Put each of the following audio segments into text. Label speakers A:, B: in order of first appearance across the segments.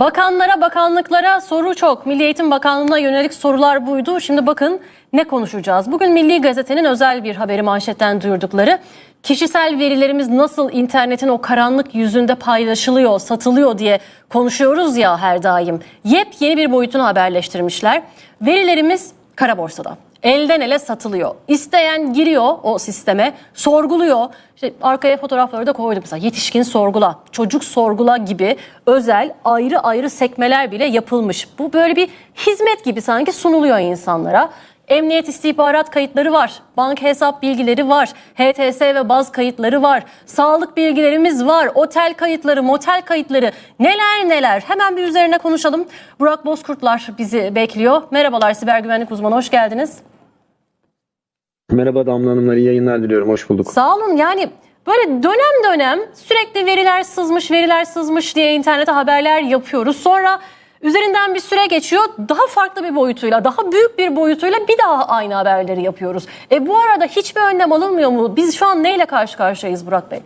A: Bakanlara, bakanlıklara soru çok. Milli Eğitim Bakanlığı'na yönelik sorular buydu. Şimdi bakın ne konuşacağız. Bugün Milli Gazete'nin özel bir haberi manşetten duyurdukları. Kişisel verilerimiz nasıl internetin o karanlık yüzünde paylaşılıyor, satılıyor diye konuşuyoruz ya her daim. Yepyeni bir boyutunu haberleştirmişler. Verilerimiz kara borsada. Elden ele satılıyor. İsteyen giriyor o sisteme, sorguluyor. İşte arkaya fotoğrafları da koyduk mesela. Yetişkin sorgula, çocuk sorgula gibi özel ayrı ayrı sekmeler bile yapılmış. Bu böyle bir hizmet gibi sanki sunuluyor insanlara. Emniyet istihbarat kayıtları var, banka hesap bilgileri var, HTS ve baz kayıtları var, sağlık bilgilerimiz var, otel kayıtları, motel kayıtları, neler neler. Hemen bir üzerine konuşalım. Burak Bozkurtlar bizi bekliyor. Merhabalar siber güvenlik uzmanı, hoş geldiniz.
B: Merhaba Damla Hanımlar, iyi yayınlar diliyorum. Hoş bulduk.
A: Sağ olun. Yani böyle dönem dönem sürekli veriler sızmış, veriler sızmış diye internete haberler yapıyoruz. Sonra üzerinden bir süre geçiyor. Daha farklı bir boyutuyla, daha büyük bir boyutuyla bir daha aynı haberleri yapıyoruz. E bu arada hiçbir önlem alınmıyor mu? Biz şu an neyle karşı karşıyayız Burak Bey?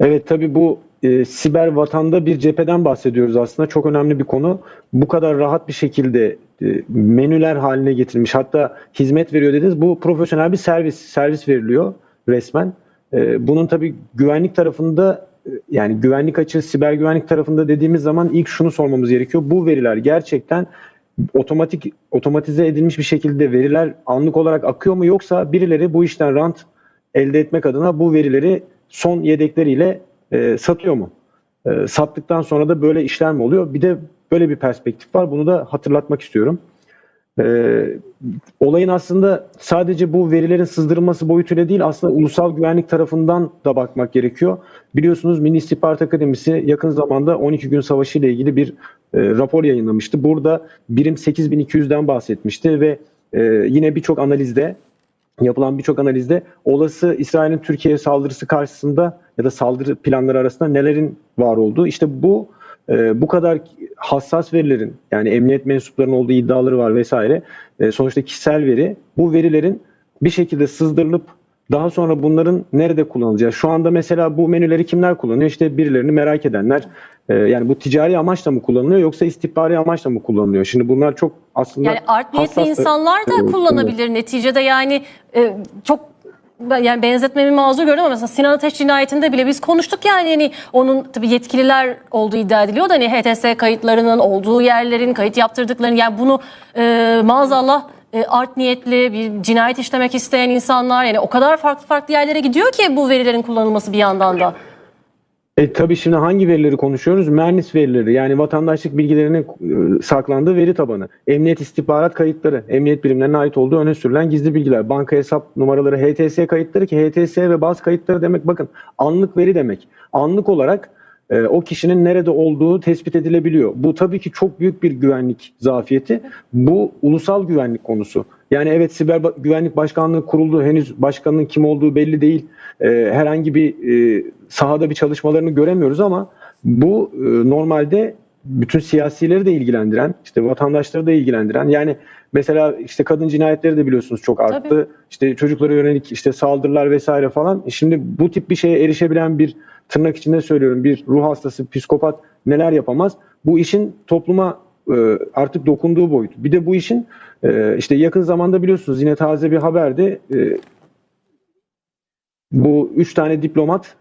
B: Evet tabii bu e, siber vatanda bir cepheden bahsediyoruz aslında. Çok önemli bir konu. Bu kadar rahat bir şekilde menüler haline getirilmiş. Hatta hizmet veriyor dediniz. Bu profesyonel bir servis. Servis veriliyor resmen. E, bunun tabii güvenlik tarafında e, yani güvenlik açığı siber güvenlik tarafında dediğimiz zaman ilk şunu sormamız gerekiyor. Bu veriler gerçekten otomatik otomatize edilmiş bir şekilde veriler anlık olarak akıyor mu yoksa birileri bu işten rant elde etmek adına bu verileri son yedekleriyle e, satıyor mu? E, sattıktan sonra da böyle işler mi oluyor? Bir de böyle bir perspektif var. Bunu da hatırlatmak istiyorum. E, olayın aslında sadece bu verilerin sızdırılması boyutuyla değil aslında ulusal güvenlik tarafından da bakmak gerekiyor. Biliyorsunuz Milli İstihbarat Akademisi yakın zamanda 12 gün savaşı ile ilgili bir e, rapor yayınlamıştı. Burada birim 8200'den bahsetmişti ve e, yine birçok analizde yapılan birçok analizde olası İsrail'in Türkiye saldırısı karşısında ya da saldırı planları arasında nelerin var olduğu işte bu e, bu kadar hassas verilerin yani emniyet mensuplarının olduğu iddiaları var vesaire E, sonuçta kişisel veri bu verilerin bir şekilde sızdırılıp daha sonra bunların nerede kullanılacağı. Şu anda mesela bu menüleri kimler kullanıyor? İşte birilerini merak edenler. E, yani bu ticari amaçla mı kullanılıyor yoksa istihbari amaçla mı kullanılıyor? Şimdi bunlar çok aslında
A: Yani art niyetli
B: hassas-
A: insanlar da kullanabilir neticede yani e, çok yani benzetmemi mazur görüyorum ama mesela Sinan Ateş cinayetinde bile biz konuştuk yani hani onun tabii yetkililer olduğu iddia ediliyor da hani HTS kayıtlarının olduğu yerlerin kayıt yaptırdıklarını yani bunu e, maazallah e, art niyetli bir cinayet işlemek isteyen insanlar yani o kadar farklı farklı yerlere gidiyor ki bu verilerin kullanılması bir yandan da.
B: E, tabii şimdi hangi verileri konuşuyoruz? Mernis verileri yani vatandaşlık bilgilerinin e, saklandığı veri tabanı. Emniyet istihbarat kayıtları, emniyet birimlerine ait olduğu öne sürülen gizli bilgiler. Banka hesap numaraları, HTS kayıtları ki HTS ve baz kayıtları demek bakın anlık veri demek. Anlık olarak e, o kişinin nerede olduğu tespit edilebiliyor. Bu tabii ki çok büyük bir güvenlik zafiyeti. Bu ulusal güvenlik konusu. Yani evet siber güvenlik başkanlığı kuruldu. Henüz başkanın kim olduğu belli değil. E, herhangi bir e, sahada bir çalışmalarını göremiyoruz ama bu e, normalde bütün siyasileri de ilgilendiren, işte vatandaşları da ilgilendiren. Yani mesela işte kadın cinayetleri de biliyorsunuz çok arttı.
A: Tabii.
B: İşte çocuklara yönelik işte saldırılar vesaire falan. E Şimdi bu tip bir şeye erişebilen bir tırnak içinde söylüyorum bir ruh hastası, psikopat neler yapamaz? Bu işin topluma e, artık dokunduğu boyut. Bir de bu işin e, işte yakın zamanda biliyorsunuz yine taze bir haberde bu üç tane diplomat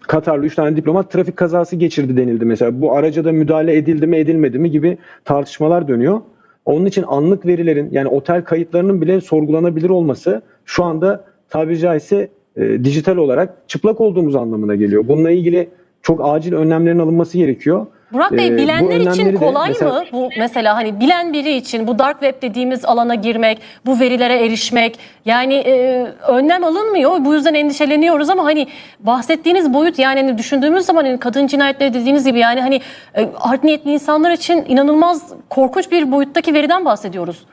B: Katarlı üç tane diplomat trafik kazası geçirdi denildi mesela. Bu araca da müdahale edildi mi edilmedi mi gibi tartışmalar dönüyor. Onun için anlık verilerin yani otel kayıtlarının bile sorgulanabilir olması şu anda tabiri caizse e, dijital olarak çıplak olduğumuz anlamına geliyor. Bununla ilgili çok acil önlemlerin alınması gerekiyor.
A: Burak Bey
B: Ee,
A: bilenler için
B: önlemleri de
A: kolay
B: mesela-
A: mı? Bu mesela hani bilen biri için bu dark web dediğimiz alana girmek, bu verilere erişmek yani e, önlem alınmıyor. Bu yüzden endişeleniyoruz ama hani bahsettiğiniz boyut yani hani düşündüğümüz zaman hani kadın cinayetleri dediğiniz gibi yani hani e, art niyetli insanlar için inanılmaz korkunç bir boyuttaki veriden bahsediyoruz.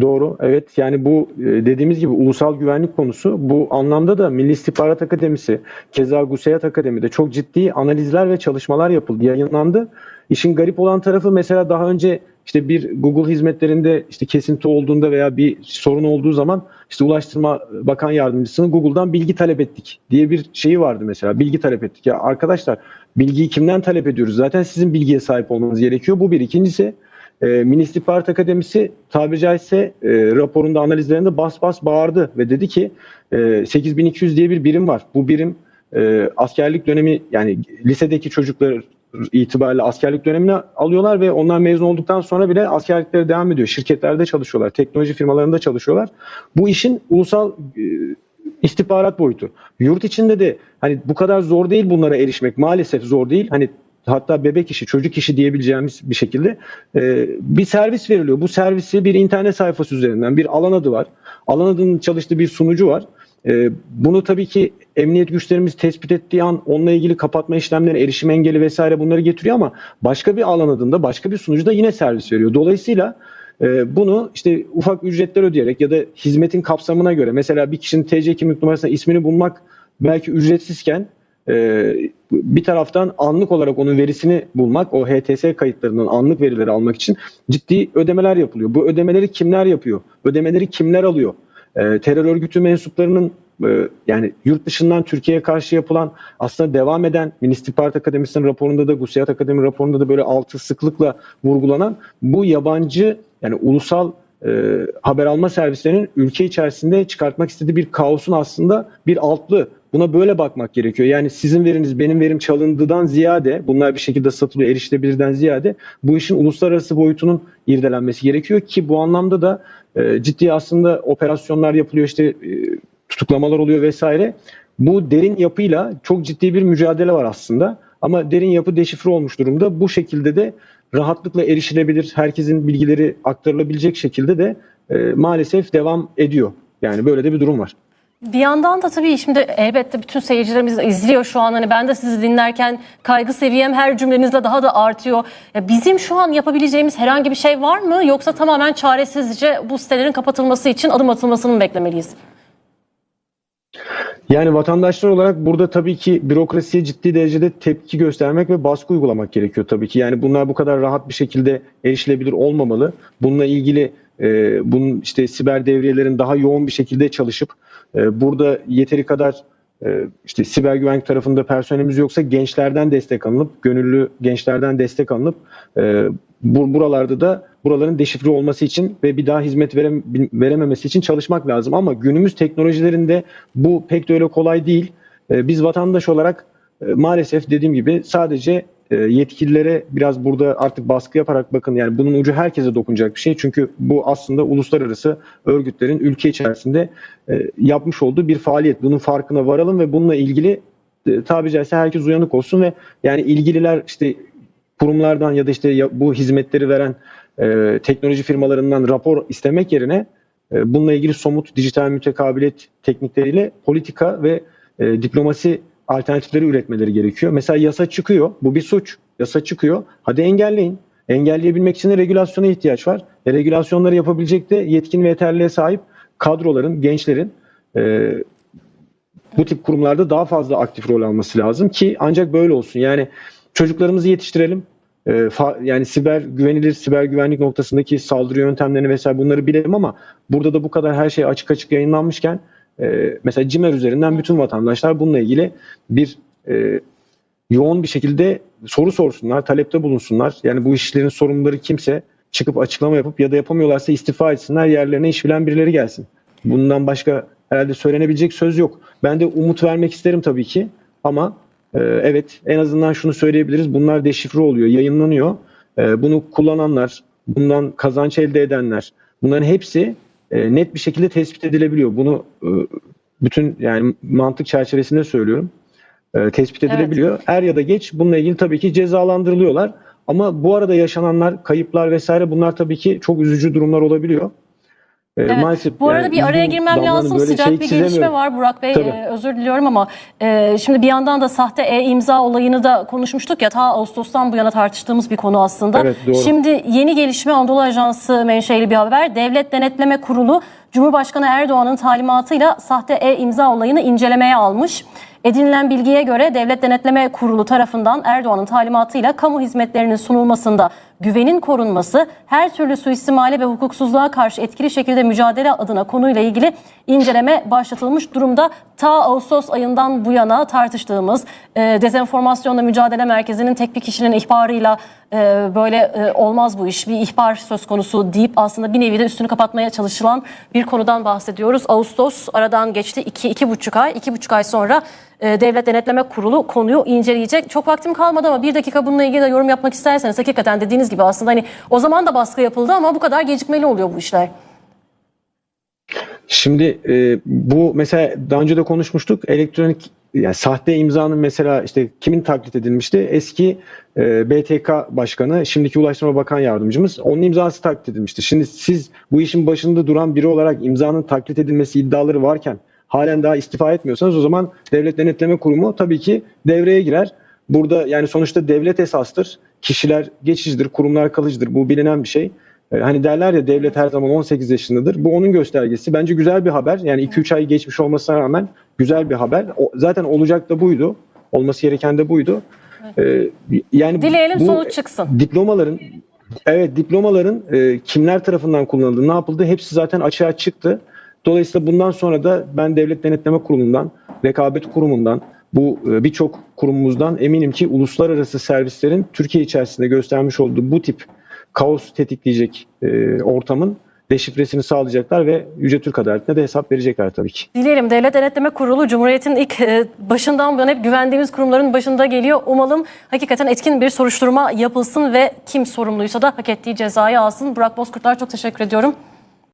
B: Doğru. Evet yani bu e, dediğimiz gibi ulusal güvenlik konusu bu anlamda da Milli İstihbarat Akademisi keza GUSEYAT Akademi'de çok ciddi analizler ve çalışmalar yapıldı, yayınlandı. İşin garip olan tarafı mesela daha önce işte bir Google hizmetlerinde işte kesinti olduğunda veya bir sorun olduğu zaman işte Ulaştırma Bakan Yardımcısının Google'dan bilgi talep ettik diye bir şeyi vardı mesela. Bilgi talep ettik. Ya arkadaşlar bilgiyi kimden talep ediyoruz? Zaten sizin bilgiye sahip olmanız gerekiyor. Bu bir. İkincisi e, Milli İstihbarat Akademisi tabiri caizse e, raporunda analizlerinde bas bas bağırdı ve dedi ki e, 8200 diye bir birim var. Bu birim e, askerlik dönemi yani lisedeki çocuklar itibariyle askerlik dönemine alıyorlar ve onlar mezun olduktan sonra bile askerlikleri devam ediyor. Şirketlerde çalışıyorlar, teknoloji firmalarında çalışıyorlar. Bu işin ulusal e, istihbarat boyutu. Yurt içinde de hani bu kadar zor değil bunlara erişmek. Maalesef zor değil. Hani hatta bebek işi, çocuk işi diyebileceğimiz bir şekilde e, bir servis veriliyor. Bu servisi bir internet sayfası üzerinden bir alan adı var. Alan adının çalıştığı bir sunucu var. E, bunu tabii ki emniyet güçlerimiz tespit ettiği an onunla ilgili kapatma işlemleri, erişim engeli vesaire bunları getiriyor ama başka bir alan adında başka bir sunucuda yine servis veriyor. Dolayısıyla e, bunu işte ufak ücretler ödeyerek ya da hizmetin kapsamına göre mesela bir kişinin TC kimlik numarasına ismini bulmak belki ücretsizken e, bir taraftan anlık olarak onun verisini bulmak, o HTS kayıtlarından anlık verileri almak için ciddi ödemeler yapılıyor. Bu ödemeleri kimler yapıyor? Ödemeleri kimler alıyor? E, terör örgütü mensuplarının e, yani yurt dışından Türkiye'ye karşı yapılan aslında devam eden Milli İstihbarat Akademisi'nin raporunda da GUSİAD Akademi raporunda da böyle altı sıklıkla vurgulanan bu yabancı yani ulusal e, haber alma servislerinin ülke içerisinde çıkartmak istediği bir kaosun aslında bir altlı. Buna böyle bakmak gerekiyor. Yani sizin veriniz benim verim çalındığından ziyade bunlar bir şekilde satılıyor erişilebilirden ziyade bu işin uluslararası boyutunun irdelenmesi gerekiyor ki bu anlamda da e, ciddi aslında operasyonlar yapılıyor işte e, tutuklamalar oluyor vesaire. Bu derin yapıyla çok ciddi bir mücadele var aslında. Ama derin yapı deşifre olmuş durumda. Bu şekilde de rahatlıkla erişilebilir, herkesin bilgileri aktarılabilecek şekilde de e, maalesef devam ediyor. Yani böyle de bir durum var.
A: Bir yandan da tabii şimdi elbette bütün seyircilerimiz izliyor şu an. Hani ben de sizi dinlerken kaygı seviyem her cümlenizle daha da artıyor. Ya bizim şu an yapabileceğimiz herhangi bir şey var mı? Yoksa tamamen çaresizce bu sitelerin kapatılması için adım atılmasını mı beklemeliyiz?
B: Yani vatandaşlar olarak burada tabii ki bürokrasiye ciddi derecede tepki göstermek ve baskı uygulamak gerekiyor tabii ki. Yani bunlar bu kadar rahat bir şekilde erişilebilir olmamalı. Bununla ilgili e, bunun işte siber devriyelerin daha yoğun bir şekilde çalışıp e, burada yeteri kadar e, işte siber güvenlik tarafında personelimiz yoksa gençlerden destek alınıp, gönüllü gençlerden destek alınıp e, bu, buralarda da buraların deşifre olması için ve bir daha hizmet verem, verememesi için çalışmak lazım. Ama günümüz teknolojilerinde bu pek de öyle kolay değil. E, biz vatandaş olarak e, maalesef dediğim gibi sadece e, yetkililere biraz burada artık baskı yaparak bakın yani bunun ucu herkese dokunacak bir şey. Çünkü bu aslında uluslararası örgütlerin ülke içerisinde e, yapmış olduğu bir faaliyet. Bunun farkına varalım ve bununla ilgili e, tabi caizse herkes uyanık olsun ve yani ilgililer işte kurumlardan ya da işte bu hizmetleri veren e, teknoloji firmalarından rapor istemek yerine e, bununla ilgili somut dijital mütekabiliyet teknikleriyle politika ve e, diplomasi alternatifleri üretmeleri gerekiyor. Mesela yasa çıkıyor. Bu bir suç. Yasa çıkıyor. Hadi engelleyin. Engelleyebilmek için de regülasyona ihtiyaç var. E, regülasyonları yapabilecek de yetkin ve yeterliğe sahip kadroların, gençlerin e, bu tip kurumlarda daha fazla aktif rol alması lazım ki ancak böyle olsun. Yani çocuklarımızı yetiştirelim. E, fa- yani siber güvenilir, siber güvenlik noktasındaki saldırı yöntemlerini vesaire bunları bilelim ama burada da bu kadar her şey açık açık yayınlanmışken e, mesela CİMER üzerinden bütün vatandaşlar bununla ilgili bir e, yoğun bir şekilde soru sorsunlar, talepte bulunsunlar. Yani bu işlerin sorumluları kimse çıkıp açıklama yapıp ya da yapamıyorlarsa istifa etsinler, yerlerine iş bilen birileri gelsin. Bundan başka herhalde söylenebilecek söz yok. Ben de umut vermek isterim tabii ki ama e, evet en azından şunu söyleyebiliriz. Bunlar deşifre oluyor, yayınlanıyor. E, bunu kullananlar, bundan kazanç elde edenler, bunların hepsi e, net bir şekilde tespit edilebiliyor. Bunu e, bütün yani mantık çerçevesinde söylüyorum. E, tespit
A: Evet.
B: edilebiliyor. Er ya da geç bununla ilgili tabii ki cezalandırılıyorlar. Ama bu arada yaşananlar, kayıplar vesaire bunlar tabii ki çok üzücü durumlar olabiliyor. E,
A: Evet.
B: Maalesef
A: Bu arada
B: yani
A: bir araya girmem lazım. Sıcak
B: şey
A: bir gelişme var Burak Bey.
B: Tabii.
A: e, özür diliyorum ama e, şimdi bir yandan da sahte e-imza olayını da konuşmuştuk ya ta Ağustos'tan bu yana tartıştığımız bir konu aslında.
B: Evet, doğru.
A: Şimdi yeni gelişme Anadolu Ajansı menşeli bir haber. Devlet Denetleme Kurulu Cumhurbaşkanı Erdoğan'ın talimatıyla sahte e-imza olayını incelemeye almış. Edinilen bilgiye göre Devlet Denetleme Kurulu tarafından Erdoğan'ın talimatıyla kamu hizmetlerinin sunulmasında güvenin korunması, her türlü suistimale ve hukuksuzluğa karşı etkili şekilde mücadele adına konuyla ilgili inceleme başlatılmış durumda. Ta Ağustos ayından bu yana tartıştığımız e, dezenformasyonla mücadele merkezinin tek bir kişinin ihbarıyla e, böyle e, olmaz bu iş bir ihbar söz konusu deyip aslında bir nevi de üstünü kapatmaya çalışılan bir konudan bahsediyoruz. Ağustos aradan geçti iki, iki buçuk ay. iki buçuk ay sonra e, Devlet Denetleme Kurulu konuyu inceleyecek. Çok vaktim kalmadı ama bir dakika bununla ilgili de yorum yapmak isterseniz hakikaten dediğiniz gibi aslında hani o zaman da baskı yapıldı ama bu kadar gecikmeli oluyor bu işler.
B: Şimdi e, bu mesela daha önce de konuşmuştuk. Elektronik yani sahte imzanın mesela işte kimin taklit edilmişti? Eski e, BTK başkanı, şimdiki Ulaştırma Bakan Yardımcımız. Onun imzası taklit edilmişti. Şimdi siz bu işin başında duran biri olarak imzanın taklit edilmesi iddiaları varken halen daha istifa etmiyorsanız o zaman Devlet Denetleme Kurumu tabii ki devreye girer. Burada yani sonuçta devlet esastır. Kişiler geçicidir, kurumlar kalıcıdır. Bu bilinen bir şey. E, Hani derler ya devlet her zaman 18 yaşındadır. Bu onun göstergesi. Bence güzel bir haber. Yani 2-3 ay geçmiş olmasına rağmen güzel bir haber. O, zaten olacak da buydu. Olması gereken de buydu. E, yani
A: Dileyelim
B: bu
A: sonuç çıksın.
B: Diplomaların evet diplomaların e, kimler tarafından kullanıldığı, ne yapıldığı hepsi zaten açığa çıktı. Dolayısıyla bundan sonra da ben Devlet Denetleme Kurumu'ndan, Rekabet Kurumu'ndan, bu e, birçok kurumumuzdan eminim ki uluslararası servislerin Türkiye içerisinde göstermiş olduğu bu tip kaos tetikleyecek e, ortamın deşifresini sağlayacaklar ve Yüce Türk Adaleti'ne de hesap verecekler tabii ki.
A: Dileyelim Devlet Denetleme Kurulu Cumhuriyet'in ilk e, başından bu yana hep güvendiğimiz kurumların başında geliyor. Umalım hakikaten etkin bir soruşturma yapılsın ve kim sorumluysa da hak ettiği cezayı alsın. Burak Bozkurtlar çok teşekkür ediyorum.